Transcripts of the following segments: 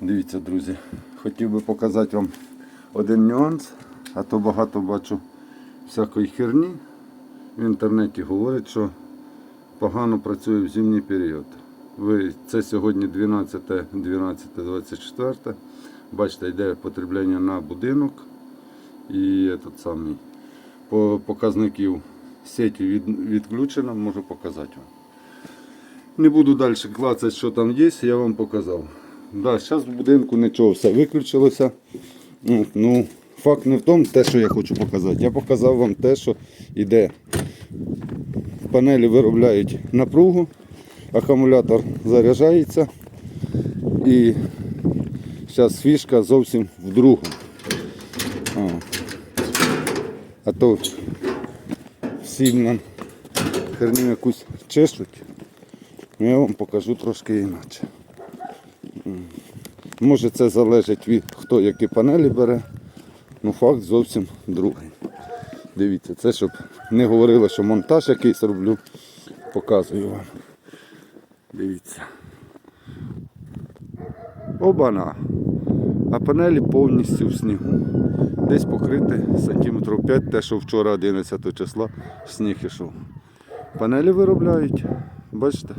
Дивіться, друзі, хотів би показати вам один нюанс, а то багато бачу всякої херні. В інтернеті говорять, що погано працює в зимній період. Ви, це сьогодні 12, 12, 24. Бачите, йде потреблення на будинок і этот самий, по показників сеті від, відключено, можу показати вам. Не буду далі клацати, що там є, я вам показав. Да, зараз в будинку нічого, все виключилося. Ну, факт не в тому, те, що я хочу показати. Я показав вам те, що йде. Панелі виробляють напругу, акумулятор заряджається і зараз фішка зовсім в. А, то всі нам херню якусь чешуть. Ну, Я вам покажу трошки інакше. Може це залежить від хто які панелі бере, ну факт зовсім другий. Дивіться, це щоб не говорили, що монтаж якийсь роблю, показую вам. Дивіться. Обана. А панелі повністю в снігу. Десь покрити сантиметрів 5, те, що вчора 11 числа сніг ішов. Панелі виробляють, бачите?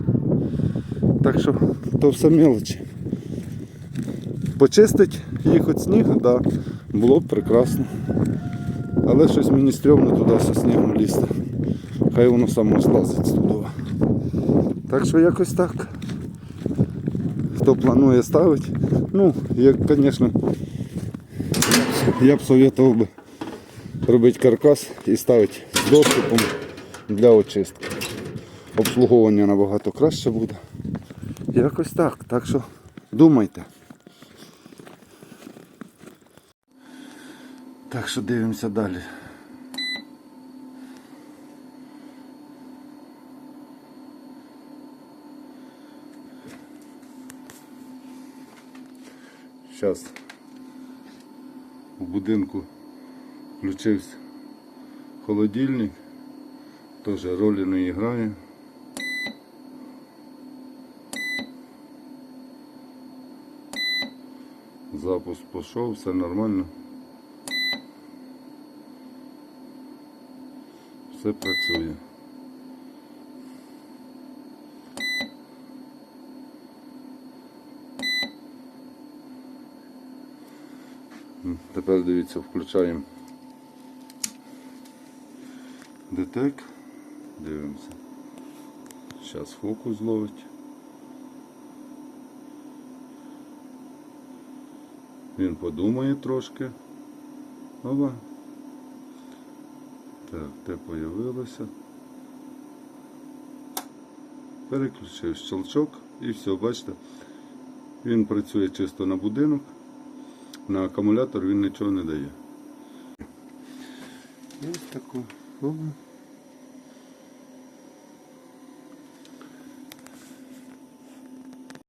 Так що то все мелочі. Почистить їх від снігу, да, було б прекрасно. Але щось мені стрьомно туди зі снігом лізти. Хай воно само злазить туди. Так що якось так. Хто планує ставити, ну, як, звісно, я б советував би робити каркас і ставити з доступом для очистки. Обслуговування набагато краще буде. Якось так. Так що думайте. Так що дивимося далі. Зараз у будинку включився холодильник, теж ролі не грає. Запуск пішов, все нормально. Все працює. Тепер дивіться, включаємо детек. Дивимося. Зараз фокус ловить. Він подумає трошки. Ова. Так, те появилося. Переключив щелчок і все, бачите. Він працює чисто на будинок. На акумулятор він нічого не дає. Ось таку.